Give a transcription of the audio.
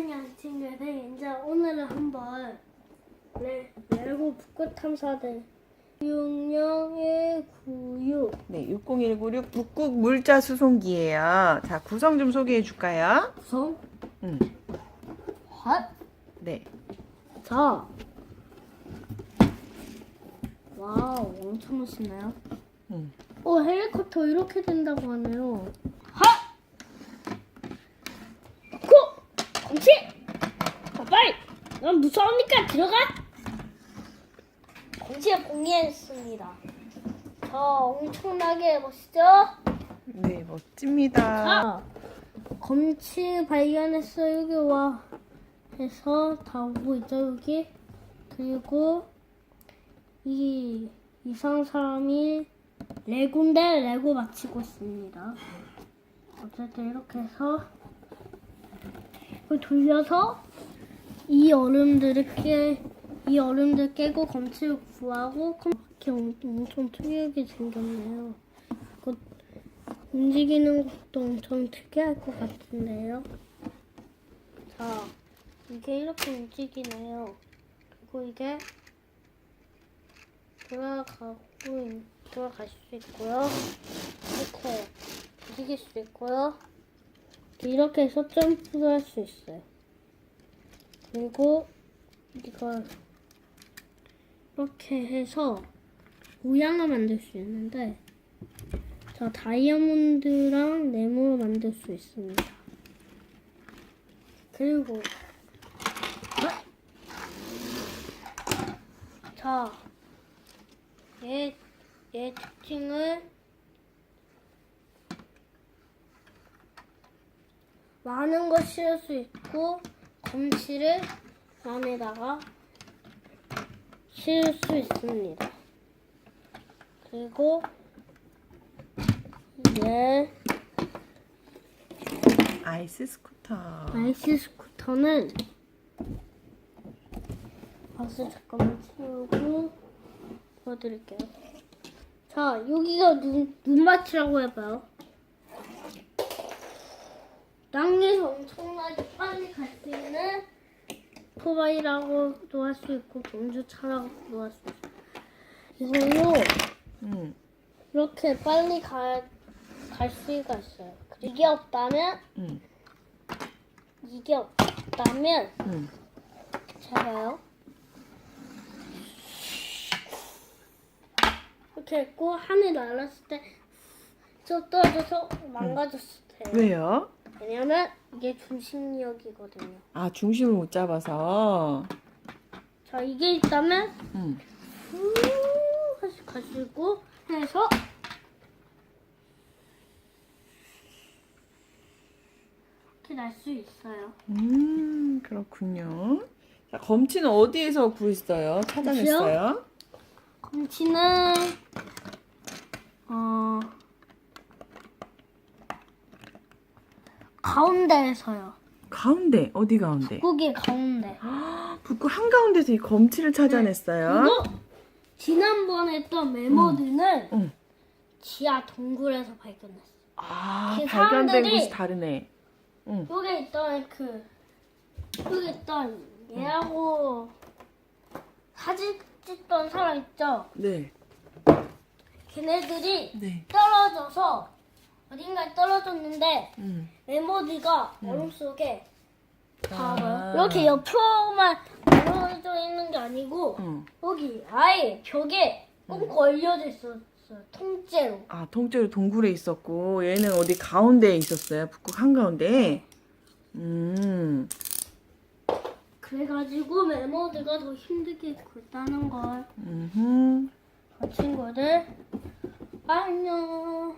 안녕 친구들 이제 오늘은 한번 레, 레고 북극 탐사대 60196 네, 60196 북극 물자 수송기예요. 자, 구성 좀 소개해 줄까요? 구성 음. 핫 네. 자. 와우, 엄청 멋있네요. 음. 오, 헬리콥터 이렇게 된다고 하네요. 하! 고! 검치! 아, 빨리! 넌 무서우니까 들어가! 검치에 봉의했습니다. 저 엄청나게 멋있죠? 네, 멋집니다. 자, 검치 발견했어 여기 와 해서 다 오고 있죠 여기 그리고 이 이상 사람이 레고인데 레고 맞히고 있습니다. 어쨌든 이렇게 해서 이걸 돌려서 이 얼음들을 깨, 이 얼음들 깨고 검치를 구하고 검- 이렇게 엄- 엄청 특이하게 생겼네요. 그 움직이는 것도 엄청 특이할 것 같은데요. 자, 이게 이렇게 움직이네요. 그리고 이게 돌아가고 있- 돌아갈 수 있고요. 이렇게 움직일 수 있고요. 이렇게 해서 점프도 할 수 있어요. 그리고 이걸 이렇게 해서 모양을 만들 수 있는데 자, 다이아몬드랑 네모를 만들 수 있습니다. 그리고 자, 얘, 얘 특징을 많은 걸 실을 수 있고 검치를 안에다가 실을 수 있습니다. 그리고 얘 아이스 스쿠터. 아이스 스쿠터는 박스 잠깐만 채우고 보여드릴게요. 자, 여기가 눈, 눈밭이라고 해봐요. 땅에서 엄청나게 빨리 갈 수 있는 토바이라고도 할 수 있고 경주차라고도 할 수 있어요. 이걸로 음. 이렇게 빨리 가, 갈 수가 있어요. 이게 없다면 음. 이게 없다면 음. 제가요. 이렇게 했고 하늘 날았을 때 저 떨어져서 망가졌을 때. 왜요? 왜냐면 이게 중심력이거든요. 아, 중심을 못 잡아서. 자 이게 있다면 음. 후 가지고 해서 이렇게 날 수 있어요. 음, 그렇군요. 자, 검치는 어디에서 구했어요? 찾아냈어요? 검치는 어 가운데에서요. 가운데. 어디 가운데? 북극의 가운데. 북극 한 가운데서 이 검치를 찾아냈어요. 그리고 지난번에 했던 메모들은 응. 지하 동굴에서 발견했어. 아, 그 발견된 사람들이- 곳이 다르네. 응. 여기 있던 그 여기 있던 얘하고 사진 찍던 사람 있죠? 네. 걔네들이 네. 떨어져서 어딘가에 떨어졌는데 음. 메모지가 얼음 속에 아. 봐봐요. 이렇게 옆으로만 걸어져 있는 게 아니고 응. 여기 아예 벽에 꼭 걸려져 있었어요. 통째로. 아, 통째로 동굴에 있었고 얘는 어디 가운데에 있었어요. 북극 한가운데. 음. 그래가지고 메모드가 더 힘들게 굴다는 걸. 음. 그 친구들 안녕.